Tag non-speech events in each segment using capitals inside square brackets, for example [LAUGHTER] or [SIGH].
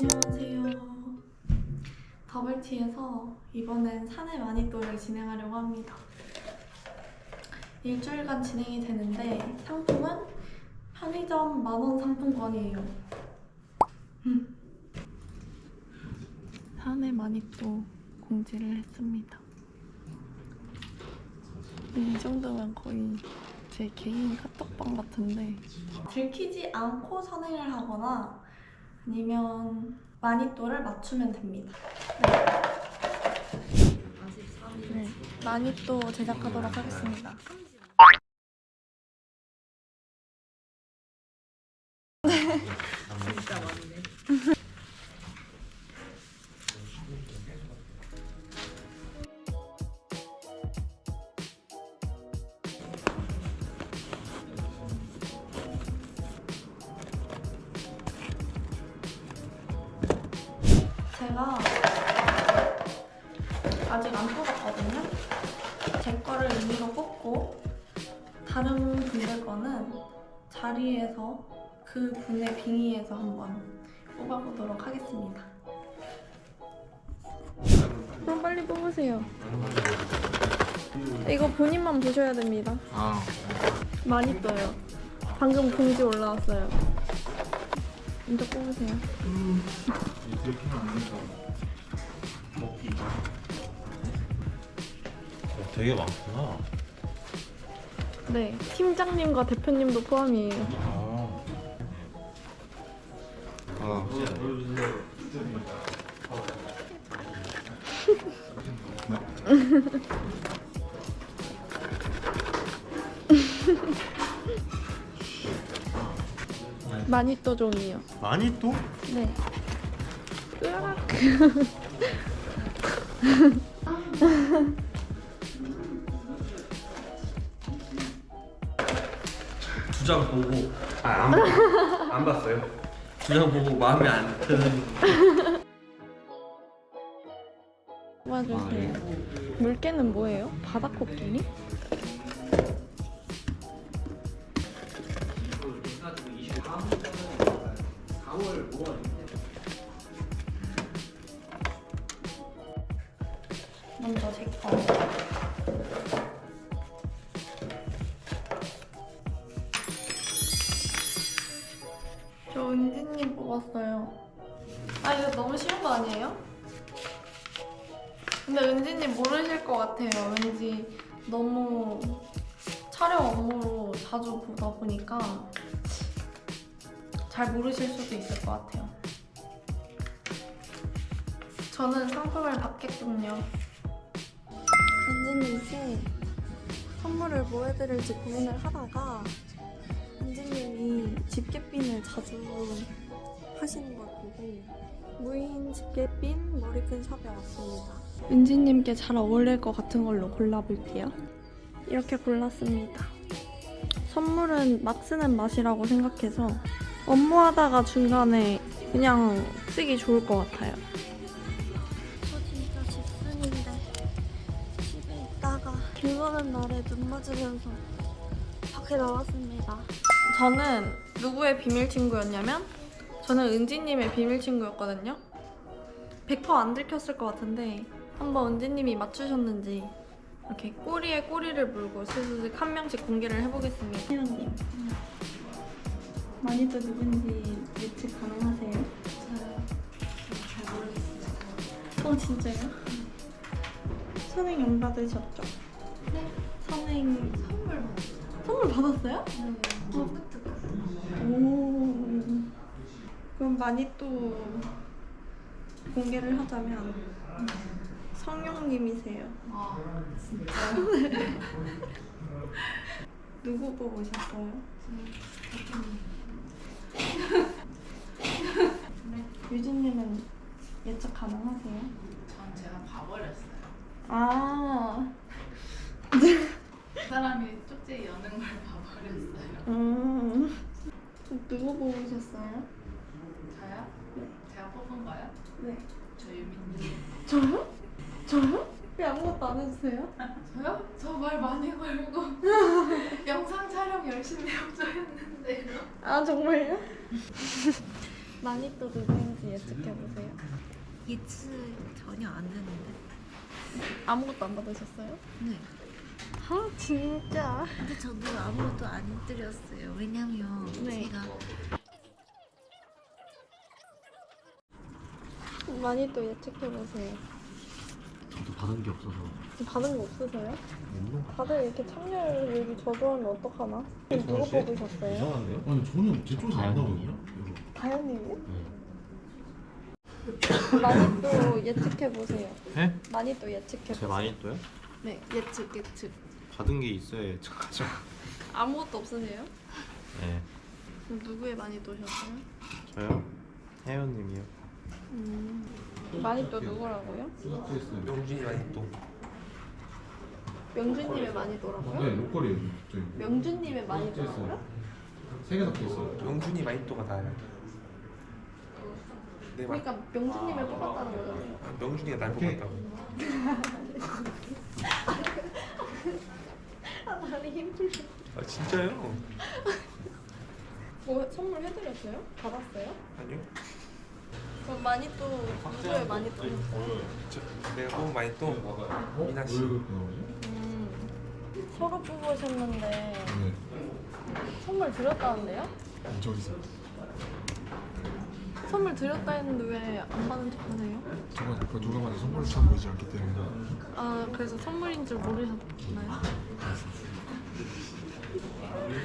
안녕하세요. 더블티에서 이번엔 사내 마니또를 진행하려고 합니다. 일주일간 진행이 되는데 상품은 편의점 만원 상품권이에요. 음. 사내 마니또 공지를 했습니다. 이 정도면 거의 제 개인 카톡방 같은데 들키지 않고 선행을 하거나 아니면 마니또를 맞추면 됩니다. 네. 네. 마니또 제작하도록 하겠습니다. 제가 아직 안 뽑았거든요. 제 거를 임의로 뽑고 다른 분들 거는 자리에서 그 분의 빙의에서 한번 뽑아보도록 하겠습니다. 그럼 빨리 뽑으세요. 이거 본인만 보셔야 됩니다. 아, 많이 떠요. 방금 공지 올라왔어요. 먼저 뽑으세요. 이렇게 하면 안 된다. 먹기. 어, 되게 많구나. 네, 팀장님과 대표님도 포함이에요. 아, 아, [LAUGHS] 많이 또 종이요. 많이 또? 네. 으악. [LAUGHS] 두 장 보고 아, 안, 봤어요? 두 장 보고 마음에 안 드는 도와주세요. 물개는 뭐예요? 바다코끼리? 먼저 제 거. 저 은지님 뽑았어요. 아 이거 너무 쉬운 거 아니에요? 근데 은지님 모르실 것 같아요. 왠지 너무 촬영 업무로 자주 보다 보니까 잘 모르실 수도 있을 것 같아요. 저는 상품을 받겠군요. 은지님께 선물을 뭐 해드릴지 고민을 하다가 은지님이 집게핀을 자주 하시는 걸 보고 무인 집게핀 머리끈 샵에 왔습니다. 은지님께 잘 어울릴 것 같은 걸로 골라볼게요. 이렇게 골랐습니다. 선물은 막 쓰는 맛이라고 생각해서 업무하다가 중간에 그냥 쓰기 좋을 것 같아요. 저 진짜 집순인데 집에 있다가 길 보는 날에 눈 맞으면서 밖에 나왔습니다. 저는 누구의 비밀 친구였냐면 저는 은지님의 비밀 친구였거든요. 100%안 들켰을 것 같은데 한번 은지님이 맞추셨는지 이렇게 꼬리에 꼬리를 물고 슬슬 한 명씩 공개를 해보겠습니다. 희연님 많이도 누군지 예측 가능하세요? 저요. 잘 모르겠어요. 어 진짜요? 선행 안 받으셨죠? 네. 선행 선물 받았어요. 선물 받았어요? 네. 소프트 오. 그럼 많이 또 공개를 하자면 성룡님이세요. 아 진짜. [LAUGHS] 누구 보고 오셨어요? 네. 유진님은 예측 가능하세요? 전 제가 봐버렸어요. 아, 그 사람이 쪽지 여는 걸 봐버렸어요. 음. 누구 보고 오셨어요? 저요? 네. 제가 뽑은 거요? 네. 저 유민님. 저요? 저요? 왜 아무것도 안 해주세요? 저요? 저 말 많이 걸고 [LAUGHS] 영상 촬영 열심히 하고 했는데요. 아 정말요? [LAUGHS] 많이 또 누구인 지 예측해보세요. 예측 전혀 안 되는데. 아무것도 안 받으셨어요? 네. 아 진짜? 근데 저도 아무것도 안 드렸어요. 왜냐면 네. 제가 많이 또 예측해보세요. 저도 받은 게 없어서. 받은 거 없으세요? 없는 거. 다들 이렇게 참여를 여기 저조하면 어떡하나? 누구 뽑으셨어요? 이상한데요? 아니 저는 제 쪽에서 안 나오거든요. 다현님이요? 많이 또 예측해 보세요. 네? 많이 또 예측해보세요. 제 많이 또요? 네, 예측, 예측. 받은 게 있어야 예측하죠. 아무것도 없으세요? 네. 그럼 누구의 많이 또셨어요? 저요? 혜연님이요. 음. 많이 또 누구라고요? 명준이 많이 또. 명준님의 많이 또라고요? 네. 저희 명준님의 많이 또라고요? 세개 섞여 있어요. 명준이 많이 또가 나요. 네, 맞. 그러니까 명준님을 뽑았다는 거잖아요. 아, 명준이가 날 뽑았다고. [LAUGHS] 아, 다리 힘들어. 아 진짜요? 뭐 선물 해드렸어요? 받았어요? 아니요. 그럼 많이 또 누구의 많이 또셨어요? 저 내가 뽑은 많이 또 미나 씨. 왜 그렇게 나오지? 음. 서로 뽑으셨는데 네. 선물 드렸다는데요? 저기서 선물 드렸다 했는데 왜 안 받은 척 하세요? 제가 그 누가 봐도 선물을 참 보이지 않기 때문에 아 그래서 선물인 줄 모르셨나요?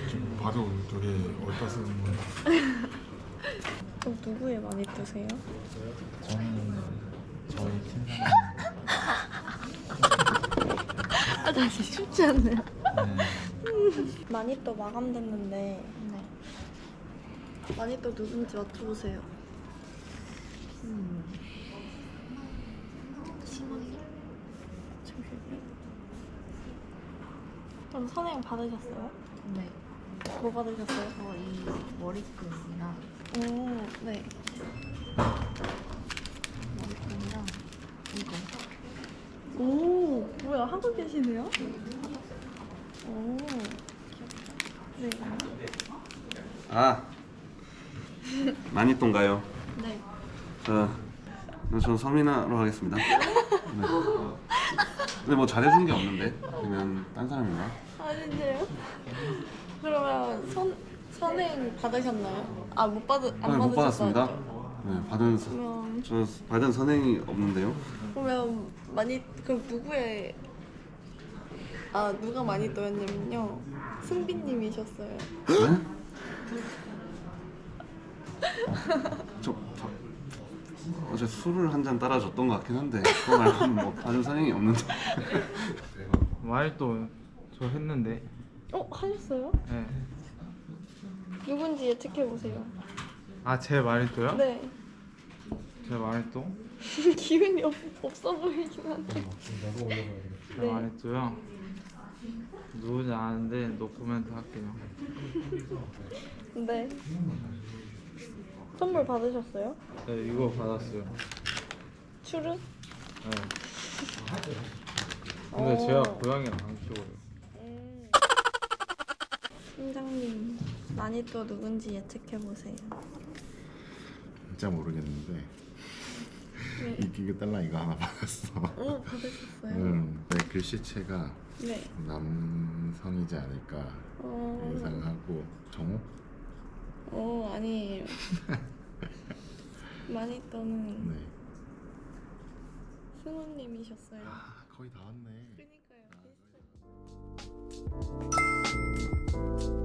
지금 봐도 되게 어디다 쓰는 건 그럼 누구의 많이 뜨세요? 저는 저희 팀아 다시 쉽지 않네요. 네. 많이 또 마감됐는데 네. 많이 또 누군지 맞춰보세요 음. 그럼 선행 받으셨어요? 네. 뭐 받으셨어요? 저 이 머리끈이랑 오, 네. 머리끈이랑 이거 오, 뭐야 하고 계시네요? 오, 네, 아 많이 똥가요? 네. 저, 전 서민아로 하겠습니다. 네. 근데 뭐 잘해준 게 없는데 그러면 딴 사람인가? 아 진짜요? 그러면 선 선행 받으셨나요? 아 못 받으 안 네, 못? 받았습니다. 네, 받은 서, 그러면 저 받은 선행이 없는데요. 그러면 많이 그럼 누구의 아 누가 많이 떠였냐면요 승빈님이셨어요. 네? [LAUGHS] 저 바, 어제 술을 한 잔 따라줬던 것 같긴 한데 그거 말고는 뭐 받은 선행이 없는데. [LAUGHS] 말도 저 했는데. 어 하셨어요? 네. 누군지 예측해 보세요. 아제 말도요? 네. 제 말도? [LAUGHS] 기운이 없, 없어 보이긴 한데. 제 네. 말도요. 누구지 아는데 노코멘트 할게요. 네. 선물 받으셨어요? 네 이거 받았어요. 추르? 네. 근데 어. 제가 고양이랑 안 키워요. 음. 팀장님 많이 또 누군지 예측해 보세요. 진짜 모르겠는데 네. [LAUGHS] 이기게 달랑 이거 하나 받았어. 오 받으셨어요? 음, 네, 글씨체가 네. 남성이지 않을까 어, 예상하고 정호? 어, 오 아니에요. [LAUGHS] 많이 떠는 네. 승원님이셨어요. 아 거의 다 왔네. 그러니까요. 아, 거의 다 왔네.